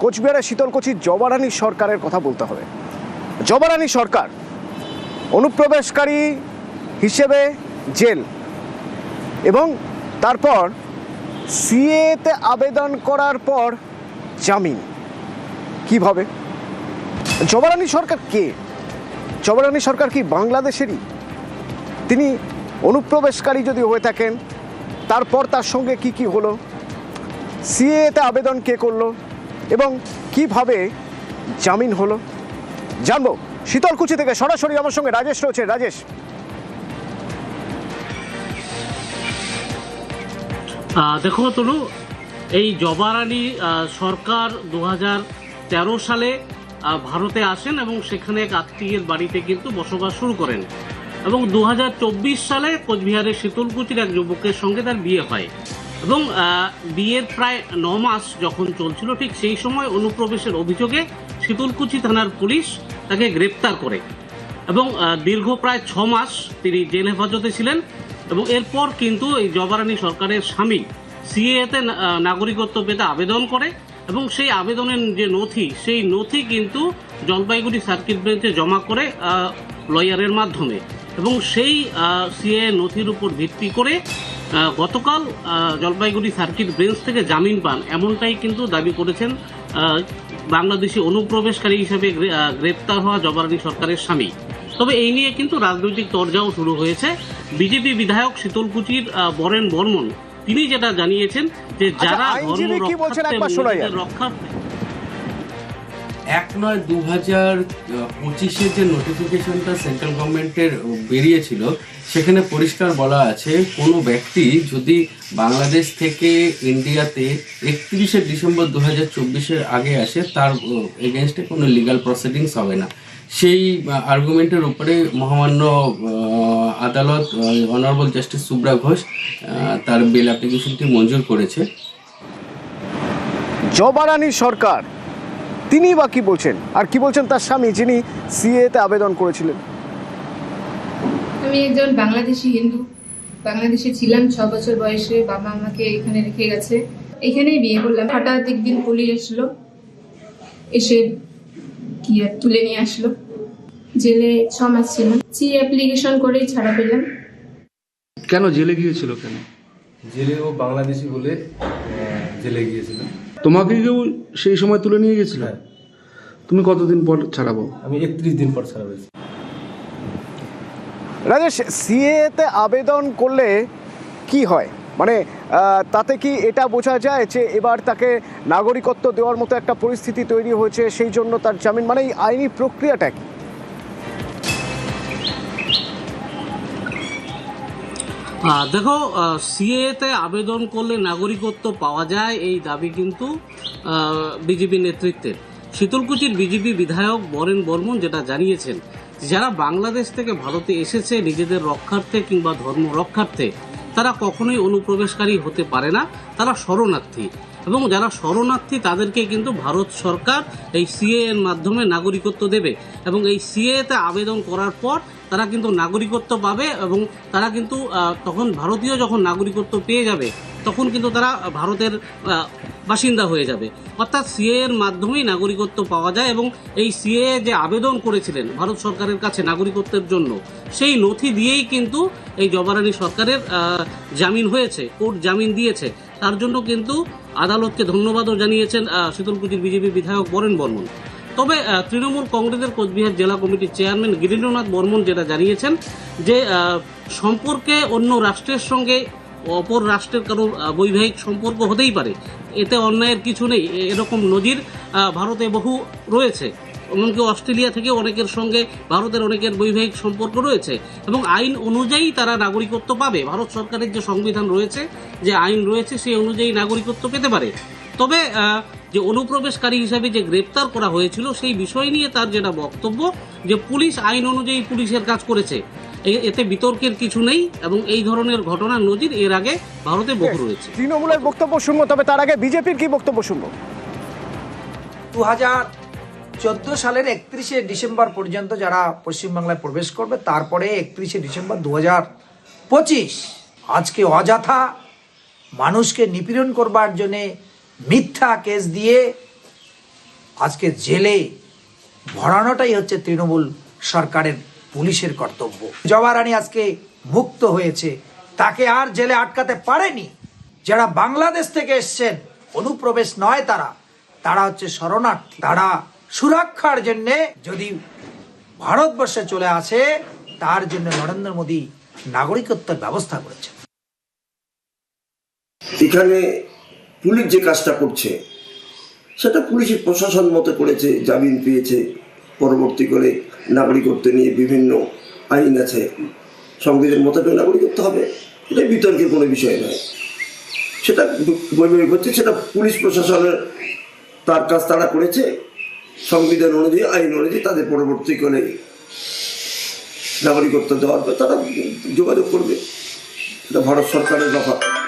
কোচবিহারের শীতলকুচির জবারানী সরকারের কথা বলতে হবে। জবারানী সরকার অনুপ্রবেশকারী হিসেবে জেল এবং তারপর সিএতে আবেদন করার পর জামিন। কীভাবে? জবারানী সরকার কে? জবারানী সরকার কি বাংলাদেশেরই? তিনি অনুপ্রবেশকারী যদি হয়ে থাকেন, তারপর তার সঙ্গে কি কি হলো? সিএতে আবেদন কে করল? এবং কীভাবে জামিন হলো? জানব। শীতলকুচি থেকে সরাসরি আমার সঙ্গে রাজেশ রয়েছে। রাজেশ। দেখো তনু, এই জবার আলী সরকার দু তেরো সালে ভারতে আসেন এবং সেখানে এক আত্মীয়ের বাড়িতে কিন্তু বসবাস শুরু করেন। এবং দু হাজার চব্বিশ সালে কোচবিহারের শীতলকুচির এক যুবকের সঙ্গে তার বিয়ে হয়। এবং বিয়ের প্রায় ন মাস যখন চলছিল, ঠিক সেই সময় অনুপ্রবেশের অভিযোগে শীতলকুচি থানার পুলিশ তাকে গ্রেপ্তার করে। এবং দীর্ঘ প্রায় ছ মাস তিনি জেল হেফাজতে ছিলেন এবং এরপর কিন্তু এই জবারানী সরকারের স্বামী সিএতে নাগরিকত্ব পেতে আবেদন করে এবং সেই আবেদনের যে নথি, সেই নথি কিন্তু জলপাইগুড়ি সার্কিট বেঞ্চে জমা করে লয়ারের মাধ্যমে। এবং সেই সিএ নথির উপর ভিত্তি করে গতকাল জলপাইগুড়ি সার্কিট বেঞ্চ থেকে জামিন পান। এমনটাই কিন্তু দাবি করেছেন বাংলাদেশি অনুপ্রবেশকারী হিসেবে গ্রেপ্তার হওয়া জবারানী সরকারের স্বামী। তবে এই নিয়ে কিন্তু রাজনৈতিক তরজাও শুরু হয়েছে। বিজেপি বিধায়ক শীতলকুচির বরেন বর্মন তিনি যেটা জানিয়েছেন যে যারা ধর্ম আচ্ছা, কি বলছেন? রক্ষার্থে রক্ষার্থে এক নয়, দু হাজার পঁচিশে যে নোটিফিকেশনটা সেন্ট্রাল গভর্নমেন্টের বেরিয়েছিল, সেখানে পরিষ্কার বলা আছে, কোনো ব্যক্তি যদি বাংলাদেশ থেকে ইন্ডিয়াতে একত্রিশে ডিসেম্বর দু হাজার চব্বিশের আগে আসে, তার এগেনস্টে কোনো লিগাল প্রসিডিংস হবে না। সেই আর্গুমেন্টের উপরে মহামান্য আদালত অনারেবল জাস্টিস সুব্রা ঘোষ তার বেল অ্যাপ্লিকেশনটি মঞ্জুর করেছে। জবারানী সরকার তিনি বা কি বলছেন? আর কি বলছেন তার স্বামী যিনি সিএতে আবেদন করেছিলেন? আমি একজন বাংলাদেশি হিন্দু। বাংলাদেশে ছিলাম ছ বছর বয়সে বাবা আমাকে এখানে রেখে গেছে। এখানেই বিয়ে করলাম। হঠাৎ একদিন পুলিশ আসলো এসে কি আর তুলে নিয়ে আসলো। জেলে ছ মাস ছিলাম সি অ্যাপ্লিকেশন করেই ছাড়া পেলাম। কেন জেলে গিয়েছিল কেন? জেলে ও বাংলাদেশি বলে জেলে গিয়েছিল তোমাকে কেউ সেই সময় তুলে নিয়ে গেছিল? হ্যাঁ। তুমি কতদিন পর ছাড়াবো? আমি একত্রিশ দিন পর ছাড়া হয়েছি রাজেশ সিএতে আবেদন করলে কি হয়? মানে তাতে কি এটা বোঝা যায় যে এবার তাকে নাগরিকত্ব দেওয়ার মতো একটা পরিস্থিতি তৈরি হয়েছে সেই জন্য তার জামিন? মানে এই আইনি প্রক্রিয়াটা কি? দেখো সিএতে আবেদন করলে নাগরিকত্ব পাওয়া যায়, এই দাবি কিন্তু বিজেপি নেতৃত্বের। শীতলকুচির বিজেপি বিধায়ক বরেন বর্মন যেটা জানিয়েছেন, যারা বাংলাদেশ থেকে ভারতে এসেছে, নিজেদের রক্ষার্থে কিংবা ধর্ম রক্ষার্থে, তারা কখনোই অনুপ্রবেশকারী হতে পারে না, তারা শরণার্থী। এবং যারা শরণার্থী, তাদেরকে কিন্তু ভারত সরকার এই সিএ এর মাধ্যমে নাগরিকত্ব দেবে। এবং এই সিএতে আবেদন করার পর তারা কিন্তু নাগরিকত্ব পাবে এবং তারা কিন্তু তখন ভারতীয় যখন নাগরিকত্ব পেয়ে যাবে তখন কিন্তু তারা ভারতের বাসিন্দা হয়ে যাবে। অর্থাৎ সিএ এর মাধ্যমেই নাগরিকত্ব পাওয়া যায় এবং এই সিএ যে আবেদন করেছিলেন ভারত সরকারের কাছে নাগরিকত্বের জন্য সেই নথি দিয়েই কিন্তু এই জবারানী সরকারের জামিন হয়েছে কোর্ট জামিন দিয়েছে। তার জন্য কিন্তু আদালতকে ধন্যবাদও জানিয়েছেন আহ, শীতলকুচির বিজেপি বিধায়ক বরেন বর্মন। তবে তৃণমূল কংগ্রেসের কোচবিহার জেলা কমিটির চেয়ারম্যান গিরীন্দ্রনাথ বর্মন যেটা জানিয়েছেন যে সম্পর্কে অন্য রাষ্ট্রের সঙ্গে অপর রাষ্ট্রের কারও বৈবাহিক সম্পর্ক হতেই পারে। এতে অন্যায়ের কিছু নেই। এরকম নজির ভারতে বহু রয়েছে। এমনকি অস্ট্রেলিয়া থেকে অনেকের সঙ্গে ভারতের অনেকের বৈবাহিক সম্পর্ক রয়েছে। এবং আইন অনুযায়ী তারা নাগরিকত্ব পাবে। ভারত সরকারের যে সংবিধান রয়েছে, যে আইন রয়েছে, সেই অনুযায়ী নাগরিকত্ব পেতে পারে। তবে যে অনুপ্রবেশকারী হিসাবে যে গ্রেপ্তার করা হয়েছিল সেই বিষয় নিয়ে তার যেটা বক্তব্য যে পুলিশ আইন অনুযায়ী পুলিশের কাজ করেছে। এতে বিতর্কের কিছু নেই এবং এই ধরনের ঘটনার নজির এর আগে ভারতে বহু রয়েছে। তৃণমূলের বক্তব্য শুনব তবে তার আগে বিজেপির কি বক্তব্য শুনব? দু হাজার চোদ্দ সালের একত্রিশে ডিসেম্বর পর্যন্ত যারা পশ্চিমবাংলায় প্রবেশ করবে তারপরে একত্রিশে ডিসেম্বর দু হাজার পঁচিশ আজকে অযথা মানুষকে নিপীড়ন করবার জন্যে মিথ্যা কেস দিয়ে আজকে জেলে ভরানোটাই হচ্ছে তৃণমূল সরকারের পুলিশের কর্তব্য। জবা রানী আজকে মুক্ত হয়েছে। তাকে আর জেলে আটকাতে পারেনি। যারা বাংলাদেশ থেকে এসছেন, অনুপ্রবেশ নয় তারা। তারা হচ্ছে শরণার্থী। তারা সুরক্ষার জন্যে যদি ভারতবর্ষে চলে আসে, তার জন্য নরেন্দ্র মোদী নাগরিকত্বের ব্যবস্থা করেছেন এখানে পুলিশ যে কাজটা করছে, সেটা পুলিশের প্রশাসন মতো করেছে, জামিন পেয়েছে, পরবর্তী করে নাগরিকত্ব নিয়ে বিভিন্ন আইন আছে সংবিধান মোতাবেক নাগরিকত্ব হবে এটা বিতর্কের কোনো বিষয় নয়। সেটা বৈবাহিক হচ্ছে সেটা পুলিশ প্রশাসনের, তার কাজ তারা করেছে, সংবিধান অনুযায়ী, আইন অনুযায়ী তাদের পরবর্তী পরবর্তীকালে নাগরিকত্ব দেওয়ার পর তারা যোগাযোগ করবে। এটা ভারত সরকারের ব্যাপার।